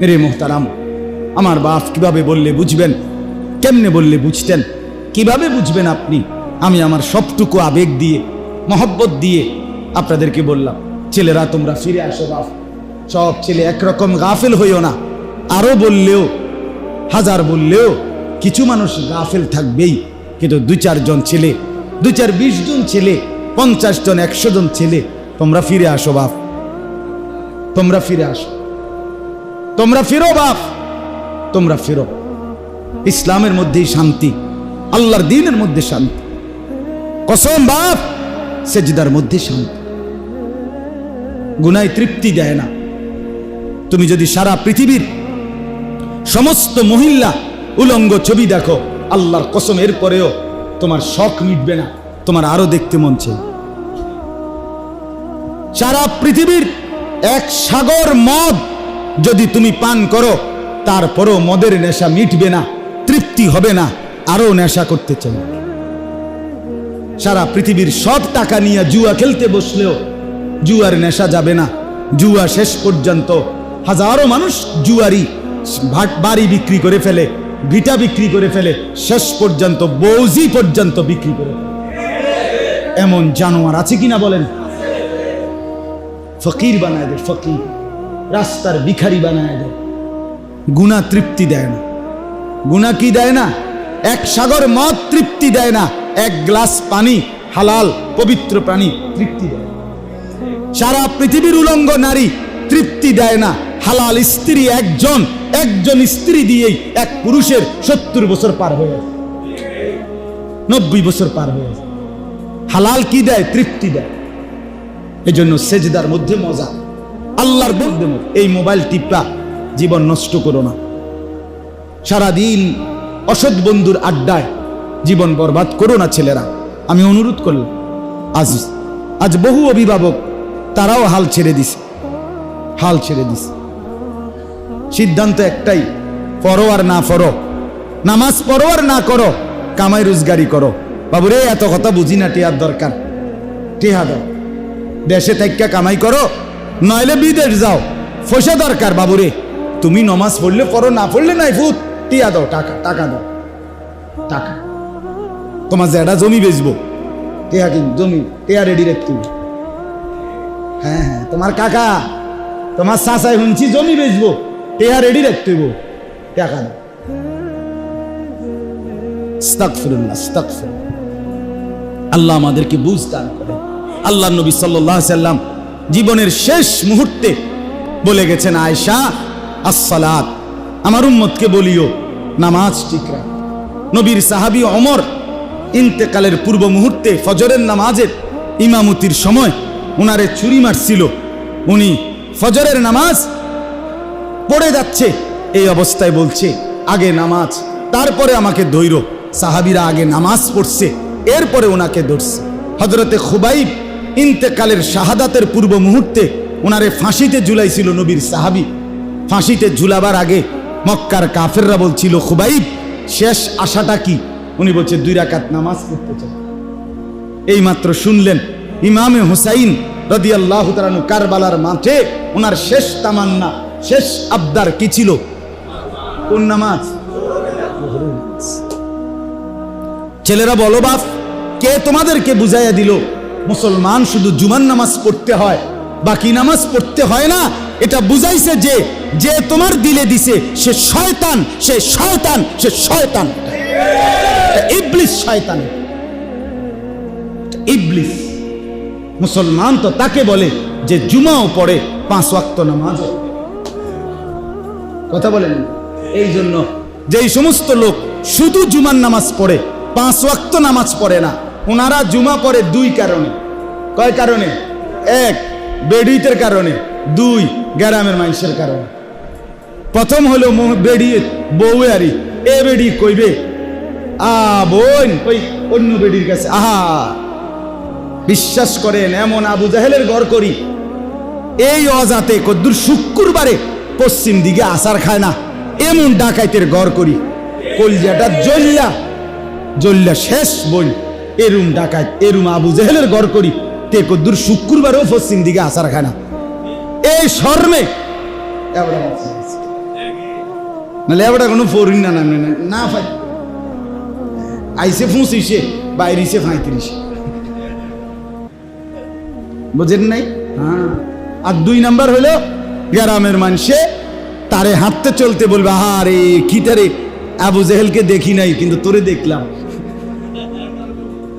মেরে মোহতারাম, আমার বাপ কীভাবে বললে বুঝবেন? কেমনে বললে বুঝতেন? কীভাবে বুঝবেন আপনি? আমি আমার সবটুকু আবেগ দিয়ে, মহব্বত দিয়ে আপনাদেরকে বললাম, ছেলেরা, তোমরা ফিরে আসো বাপ। সব ছেলে একরকম গাফেল হইও না। আরও বললেও, হাজার বললেও কিছু মানুষ গাফেল থাকবেই। কিন্তু দুই চারজন ছেলে, দুই চার বিশ জন ছেলে, পঞ্চাশ জন, একশো জন ছেলে, তোমরা ফিরে আসো বাপ। তোমরা ফিরে আসো। তোমরা ফিরো বাপ। তোমরা ফিরো। ইসলামের মধ্যেই শান্তি, আল্লাহর দিনের মধ্যে শান্তি। কসম বাপ, সেজদার মধ্যে শান্তি। গুনায় তৃপ্তি দেয় না। তুমি যদি সারা পৃথিবীর সমস্ত মহিলা উলঙ্গ ছবি দেখো, আল্লাহর কসম এর পরেও তোমার শখ মিটবে না, তোমার আরও দেখতে মন চাই সারা পৃথিবীর এক সাগর মদ যদি তুমি পান করো, তারপরও মদের নেশা মিটবে না, তৃপ্তি হবে না আরও নেশা করতে চাই। সারা পৃথিবীর সব টাকা নিয়ে জুয়া খেলতে বসলেও জুয়ার নেশা যাবে না। জুয়া শেষ পর্যন্ত হাজারো মানুষ জুয়ারি বাড়ি বিক্রি করে ফেলে, ভিটা বিক্রি করে ফেলে, শেষ পর্যন্ত বৌজি পর্যন্ত বিক্রি করে এমন জানোয়ার আছে কিনা বলেন? ফকির বানায় ফকির। রাস্তার ভিখারি বানায় দেয়। গুণা তৃপ্তি দেয় না। গুণা কি দেয় না? এক সাগর মদ তৃপ্তি দেয় না। এক গ্লাস পানি, হালাল, পবিত্র প্রাণী তৃপ্তি দেয় সারা পৃথিবীর উলঙ্গ নারী তৃপ্তি দেয় না। হালাল স্ত্রী একজন একজন স্ত্রী দিয়েই এক পুরুষের সত্তর বছর পার হয়ে যায় নব্বই বছর পার হয়ে যায় হালাল কি দেয়? তৃপ্তি দেয়। এই জন্য সেজদার মধ্যে মজা। আল্লাহর। এই মোবাইল টিপা জীবন নষ্ট করো না। সারাদিন অসৎ বন্ধুর আড্ডায় জীবন বরবাদ করো না ছেলেরা। আমি অনুরোধ করলাম, আজ আজ বহু অভিভাবক তারাও হাল ছেড়ে দিছে। হাল ছেড়ে দিছে। সিদ্ধান্ত একটাই, পড়ো আর না পড়ো। নামাজ পড়ো আর না করো, কামাই রোজগারি করো। বাবুরে, এত কথা বুঝি না, টিয়ার দরকার। টিহা দেশে থাইকা কামাই করো নইলে বিদেশ যাও। পয়সা দরকার বাবুরে। তুমি নমাজ পড়লে পড়ো, না পড়লে নাই ফুট টিয়া দাও, টাকা টাকা দাও। টাকা। তোমার জেডা জমি বেচবো। টিয়া কিন, জমি, টিয়া রেডি রাখতে হবে। হ্যাঁ হ্যাঁ তোমার কাকা, তোমার চাচাই শুনছি, জমি বেচবো। টিয়া রেডি রাখতে হইব টাকা দাও। আল্লাহ আমাদেরকে বুঝ দান করে। আল্লাহ নবী সাল্লাম জীবনের শেষ মুহূর্তে বলে গেছেন আয়সা আসসালাত। আমার উম্মতকে বলিও, নামাজ ঠিক নবীর সাহাবী অমর ইন্তেকালের পূর্ব মুহূর্তে ফজরের নামাজের ইমামতির সময় উনারে ছুরি মারছিল। উনি ফজরের নামাজ পড়ে যাচ্ছে, এই অবস্থায় বলছে, আগে নামাজ, তারপরে আমাকে দৈর সাহাবিরা আগে নামাজ পড়ছে, এরপরে ওনাকে ধরছে। হজরতে খুবাইব ইন্তেকালের শাহাদাতের পূর্ব মুহূর্তে ওনারে ফাঁসিতে ঝুলাইছিল নবীর সাহাবি। ফাঁসিতে ঝুলাবার আগে মক্কার কাফেররা বলছিল, খুবাইব, শেষ আশাটা কি? উনি বলছে, দুই রাকাত নামাজ পড়তে চান এই মাত্র শুনলেন ইমামে হুসাইন রদি আল্লাহ কারবালার মাঠে ওনার শেষ তামান্না, শেষ আবদার কি ছিল? কোন নামাজ? ছেলেরা বলো, বাপ, কে তোমাদেরকে বুঝাইয়া দিল? মুসলমান শুধু জুমার নামাজ পড়তে হয়, বাকি নামাজ পড়তে হয় না। এটা বুঝাইছে যে যে তোমার দিলে দিছে, সে শয়তান সে শয়তান সে শয়তান। ইবলিস শয়তান। ইবলিস। মুসলমান তো তাকে বলে যে জুমাও পড়ে পাঁচ ওয়াক্ত নামাজ। কথা বলেন। এই জন্য যেই সমস্ত লোক শুধু জুমার নামাজ পড়ে, পাঁচ ওয়াক্ত নামাজ পড়ে না ওনারা জুমা পড়ে দুই কারণে। কয় কারণে? এক, বেডিতের কারণে। দুই, গ্রামের মানুষের কারণে। প্রথম হলো মহ- বেডি বউয়ে আরি। এ বেডি কইবে? আ বোন, ওই অন্য বেডির কাছে। আহা! বিশ্বাস করেন, এমন আবু জাহেলের গড় করি। এই অজাতে কদ্দুর শুক্রবারে পশ্চিম দিকে আসার খায় না। এমন ডাকাইতের গড় করি। কলজাটা জ্বললা। জল্লা শেষ বই এরুম ডাকাইত এরুম আবু জেহেলের ঘর করি। তে কদ্দুর শুক্রবারেও পশ্চিম দিকে আসার খায় না এই শর্মে না নাই? হ্যাঁ। আর দুই তারে হাঁটতে চলতে বলবে আরে কি তারে আবু জেহেলকে দেখি নাই, কিন্তু তোরে দেখলাম।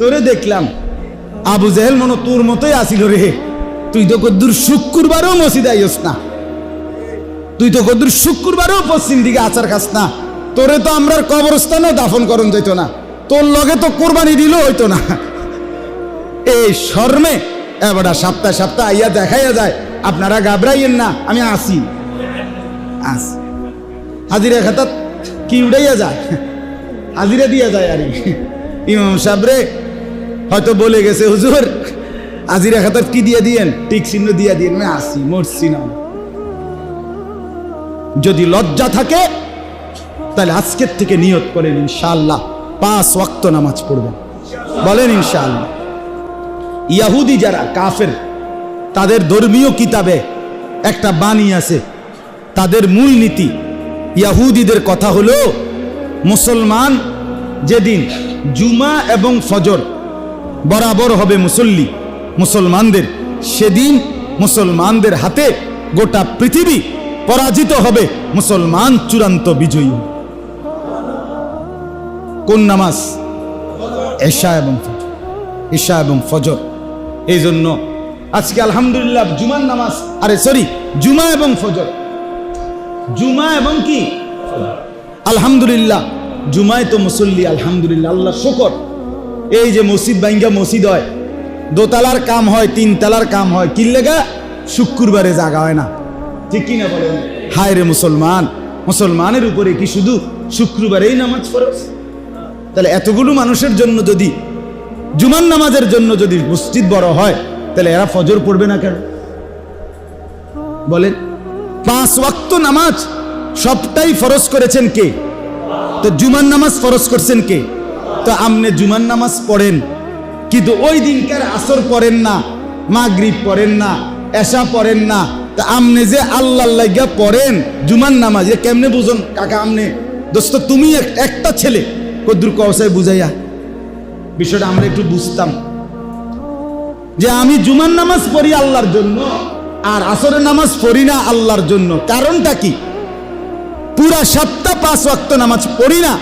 তোরে দেখলাম। আবু জেহেল মনে তোর মতোই আসিল রে। তুই তো কদ্দুর শুক্রবারও মসজিদে আইস না। তুই তো কদ্দুর শুক্রবারও পশ্চিম দিকে আচার খাস না। তোরে তো আমরা কবরস্থানেও দাফন করন যেত না। তোর লগে তো কোরবানি দিলেও হইতো না। এই শর্মে এবার সপ্তাহ সপ্তাহ আইয়া দেখাইয়া যায়, আপনারা ঘাবড়াইয়েন না, আমি আসি। আস। হাজিরা খাতাত কি উড়াইয়া যায়? হাজিরা দিয়া যায় আর। ইমাম সাবরে হয়তো বলে গেছে, হুজুর হাজিরা খাতাত কি দিয়ে দিয়েন? টিক চিহ্ন দিয়া দিয়েন আমি আসি, মরছি না। যদি লজ্জা থাকে, তাহলে আজকের থেকে নিয়ত করেন, ইনশাআল্লাহ, পাঁচ ওয়াক্ত নামাজ পড়বেন। বলেন, ইনশাআল্লাহ। ইয়াহুদি যারা, কাফের, তাদের ধর্মীয় কিতাবে একটা বাণী আছে। তাদের মূল নীতি, ইয়াহুদিদের কথা হলো, মুসলমান যেদিন জুমা এবং ফজর বরাবর হবে মুসল্লি, মুসলমানদের। সেদিন মুসলমানদের হাতে গোটা পৃথিবী পরাজিত হবে মুসলমান চূড়ান্ত বিজয়ী। কোন নামাজ? এশা এবং ঈশা এবং ফজর। এই জন্য আজকে আলহামদুলিল্লাহ জুমার নামাজ, আরে সরি, জুমা এবং ফজর। জুমা এবং কি? আলহামদুলিল্লাহ। জুমায় তো মুসল্লি, আলহামদুলিল্লাহ, আল্লাহ শকর। এই যে মসজিদ বাইঙ্গা মসজিদ হয়, দোতলার কাম হয় তিন তালার কাম হয়, কি লেগা? শুক্রবারে জাগা হয় না। ঠিক কিনা বলেন? হায় রে মুসলমান, মুসলমানের উপরে কি শুধু শুক্রবারেই নামাজ ফরজ? তাহলে এতগুলো মানুষের জন্য যদি জুমান নামাজের জন্য যদি মসজিদ বড় হয়, তাহলে এরা ফজর পড়বে না কেন? বলেন, পাঁচ ওয়াক্ত নামাজ সবটাই ফরজ করেছেন কে? তো জুমান নামাজ ফরজ করছেন কে? তো আমনে জুমার নামাজ পড়েন। কিন্তু ওই দিনকার আসর পড়েন না, মাগরিব পড়েন না, এশা পড়েন না। তা আমনে যে আল্লাহ লাগিয়া পড়েন জুমার নামাজ, এ কেমনে বুঝুন কাকা আমনে? দোস্ত, তুমি একটা ছেলে। কদ্দুর কসায় বুঝাইয়া। বিষয়টা আমরা একটু বুঝতাম। যে আমি জুমার নামাজ পড়ি আল্লাহর জন্য, আর আসরের নামাজ পড়ি না আল্লাহর জন্য। কারণটা কি? পুরা সপ্তাহ পাঁচ ওয়াক্ত নামাজ পড়ি না।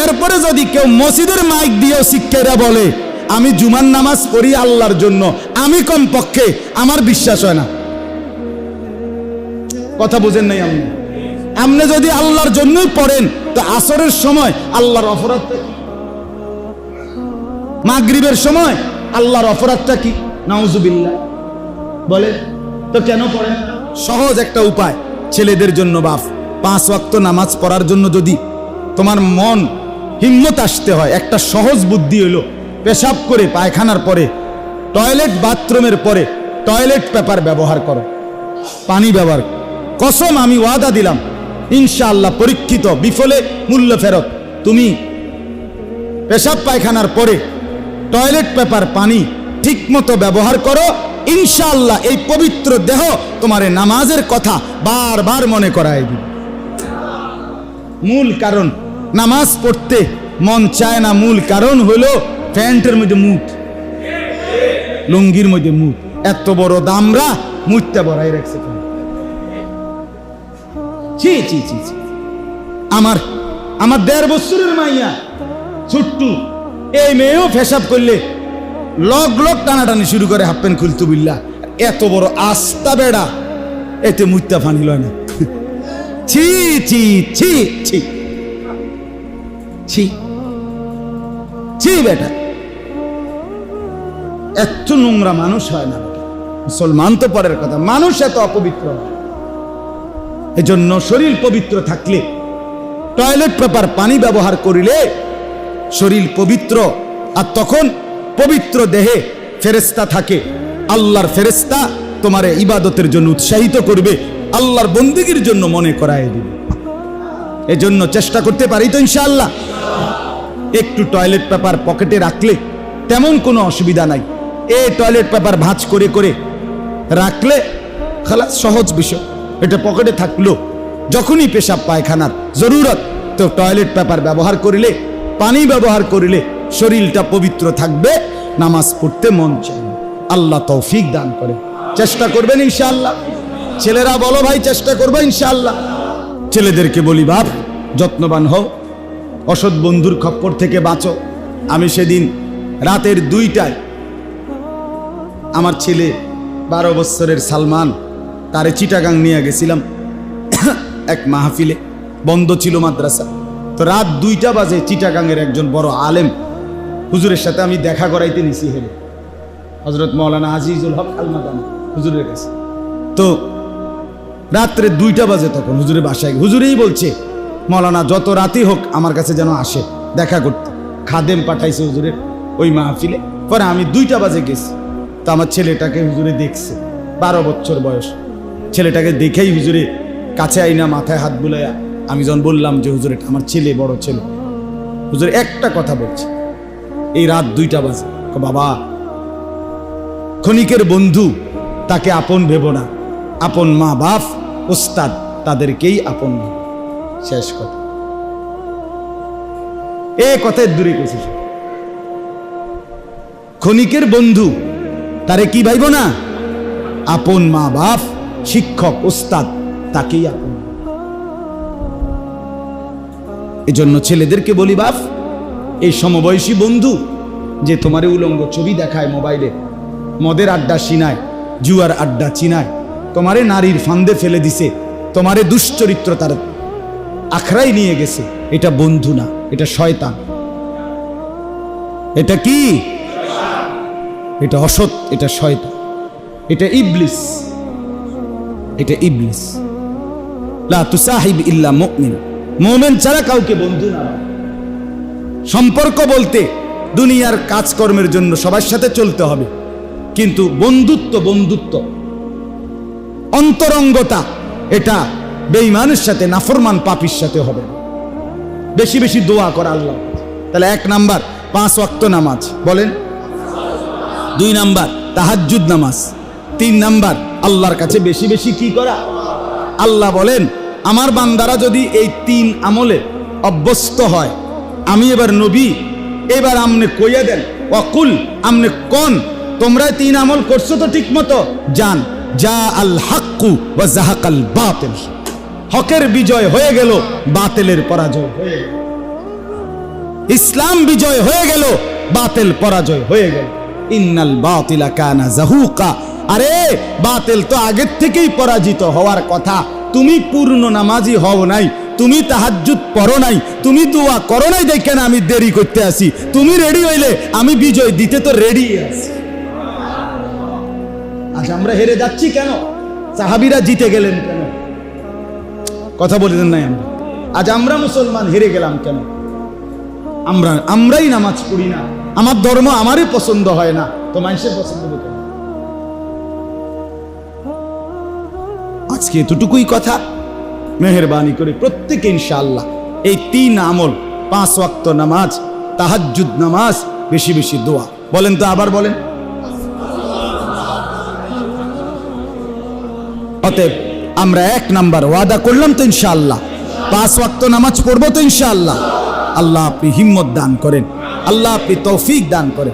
এরপরে যদি কেউ মসজিদের মাইক দিয়েও শিক্ষারা বলে, আমি জুমার নামাজ পড়ি আল্লাহর জন্য, আমি কম পক্ষে আমার বিশ্বাস হয় না। কথা বুঝেন নাই আপনি? আপনি যদি আল্লাহর জন্যই পড়েন, তো আসরের সময় আল্লাহর অপরাধটা কি? মাগরিবের সময় আল্লাহর অপরাধটা কি? নাউজুবিল্লাহ। বলে তো কেন পড়েন সহজ একটা উপায়, ছেলেদের জন্য বাপ পাঁচ ওয়াক্ত নামাজ পড়ার জন্য যদি তোমার মন হিম্মত আসতে হয়। একটা সহজ বুদ্ধি হলো পেশাব করে পায়খানার পরে, টয়লেট বাথরুমের পরে টয়লেট পেপার ব্যবহার করো, পানি ব্যবহার। কসম আমি ওয়াদা দিলাম, ইনশাআল্লাহ পরীক্ষিত, বিফলে মূল্য ফেরত। তুমি পেশাব পায়খানার পরে টয়লেট পেপার পানি ঠিকমতো ব্যবহার করো, ইনশাআল্লাহ এই পবিত্র দেহ তোমার নামাজের কথা বারবার মনে করায় দিবে। মূল কারণ নামাজ পড়তে মন চায় না, মূল কারণ হলো প্যান্টের মধ্যে মুখ, লুঙ্গির মধ্যে মুখ। এত বড় দামরা মুখটা বড়াই রাখছে ছি আমার আমার দেড় বছরের মাইয়া, ছোট্টু, এই মেয়েও ফেসাব করলে লগ লগ টানাটানি শুরু করে হাফ প্যান্ট খুলতু বিল্লা। এত বড় আস্তা বেড়া, এতে মুত্তা ফানি লয় না। ছি ছি ছি ছি। ছি। ছি বেটা। এত নোংরা মানুষ হয় না মুসলমান তো পরের কথা। মানুষ এত অপবিত্র এজন্য শরীর পবিত্র থাকলে, টয়লেট পেপার পানি ব্যবহার করিলে শরীর পবিত্র। আর তখন পবিত্র দেহে ফেরেস্তা থাকে। আল্লাহর ফেরেস্তা তোমার ইবাদতের জন্য উৎসাহিত করবে। আল্লাহর বন্দিগির জন্য মনে করায় দিবে। এজন্য চেষ্টা করতে পারি তো ইনশাল্লাহ একটু টয়লেট পেপার পকেটে রাখলে তেমন কোনো অসুবিধা নাই। এ টয়লেট পেপার ভাঁজ করে করে রাখলে খালাস সহজ বিষয়। এটা পকেটে থাকল যখনই পেশাব, পায়খানার জরুরত, তো টয়লেট পেপার ব্যবহার করিলে, পানি ব্যবহার করিলে শরীরটা পবিত্র থাকবে, নামাজ পড়তে মন চাইবে আল্লাহ তৌফিক দান করে। চেষ্টা করবেন ইনশাআল্লাহ। ছেলেরা, বলো ভাই, চেষ্টা করব ইনশাআল্লাহ। ছেলেদেরকে বলি, বাপ, যত্নবান হও। অসৎ বন্ধুর খপ্পর থেকে বাঁচো। আমি সেদিন রাতের দুইটায় আমার ছেলে বারো বৎসরের সালমান, তারে চিটাগাং নিয়ে গেছিলাম এক মাহফিলে। বন্ধ ছিল মাদ্রাসা। তো রাত দুইটা বাজে চিটাগাংয়ের একজন বড় আলেম হুজুরের সাথে আমি দেখা করাইতে নিছি হেলে হজরত মৌলানা আজিজুল হক আলমাদানি হুজুরের কাছে। তো রাত্রে দুইটা বাজে তখন হুজুরের বাসায়। হুজুরেই বলছে, মলানা, যত রাতই হোক আমার কাছে যেন আসে, দেখা করতে। খাদেম পাঠাইছে হুজুরের ওই মাহফিলে। পরে আমি দুইটা বাজে গেছি। তো আমার ছেলেটাকে হুজুরে দেখছে, বারো বছর বয়স। ছেলেটাকে দেখেই হুজুরে কাছে আইনা মাথায় হাত বুলাইয়া আমি যখন বললাম যে, হুজুরে আমার ছেলে, বড় ছেলে। হুজুর একটা কথা বলছে, এই রাত দুইটা বাজে। বাবা, ক্ষণিকের বন্ধু, তাকে আপন ভেব না। আপন মা বাপ ওস্তাদ তাদেরকেই আপন শেষ কথা। এ কথায় দূরে সে। ক্ষণিকের বন্ধু, তারে কি ভাইব না? আপন মা বাপ, শিক্ষক ওস্তাদ তাকেই আপন। এজন্য ছেলেদেরকে বলি, বাপ, এই সমবয়সী বন্ধু যে তোমার উলঙ্গ ছবি দেখায় মোবাইলে, মদের আড্ডা চিনায় জুয়ার আড্ডা চিনায় তোমারে নারীর ফান্দে ফেলে দিছে, তোমারে দুশ্চরিত্র তার আখড়াই নিয়ে গেছে। এটা বন্ধু না, এটা শয়তান। এটা কি? এটা অসৎ, এটা শয়তান। এটা ইবলিস। এটা ইবলিস। লা তুসাহিব ইল্লা মুমিন। মুমিন ছাড়া কাউকে বন্ধু না। সম্পর্ক বলতে দুনিয়ার কাজকর্মের জন্য সবার সাথে চলতে হবে। কিন্তু বন্ধুত্ব বন্ধুত্ব। অন্তরঙ্গতা, এটা বেঈমানের সাথে, নাফরমান পাপির সাথে হবে। বেশি বেশি দোয়া করা আল্লাহ। তাহলে এক নাম্বার, পাঁচ ওয়াক্ত নামাজ। বলেন। দুই নাম্বার, তাহাজ্জুদ নামাজ। তিন নাম্বার, আল্লাহর কাছে বেশি বেশি কি করা? আল্লাহ বলেন, আমার বান্দারা যদি এই তিন আমলে অভ্যস্ত হয়, আমি এবার নবী, এবার আমনে কইয়া দেন অকুল আমনে কোন তোমরা তিন আমল করছ তো ঠিক মতো জান যা আল হাক্কু ওয়া জাহাকাল বাতিল। হকের বিজয় হয়ে গেল, বাতিলের পরাজয় হয়ে ইসলাম বিজয় হয়ে গেল, বাতিল পরাজয় হয়ে গেল। ইন্নাল বাতিলা কানা জাহুকা। আরে, বাতিল তো আগের থেকেই পরাজিত হওয়ার কথা। তুমি পূর্ণ নামাজি হও নাই, তুমি তাহাজ্জুদ পড়ো নাই, তুমি দোয়া করো নাই, দেখেন আমি দেরি করতে আসি। তুমি রেডি হইলে আমি বিজয় দিতে তো রেডি আছি। আজ আমরা হেরে যাচ্ছি কেন? সাহাবিরা জিতে গেলেন কেন? কথা বলেছেন নাই আমরা। আজ আমরা মুসলমান হেরে গেলাম কেন? আমরা, আমরাই নামাজ পড়ি না। আমার ধর্ম আমারই পছন্দ হয় না। তো মানুষের পছন্দ কেন? আজকে এতটুকুই কথা। মেহরবানি করে প্রত্যেকে ইনশাআল্লাহ এই তিন আমল, পাঁচ ওয়াক্ত নামাজ, তাহাজ্জুদ নামাজ, বেশি বেশি দোয়া। বলেন তো আবার বলেন। অতএব আমরা এক নাম্বার ওয়াদা করলাম তো ইনশাআল্লাহ। পাঁচ ওয়াক্ত নামাজ পড়ব তো ইনশাআল্লাহ। আল্লাহ আপনি হিম্মত দান করেন। আল্লাহ আপনি তৌফিক দান করেন।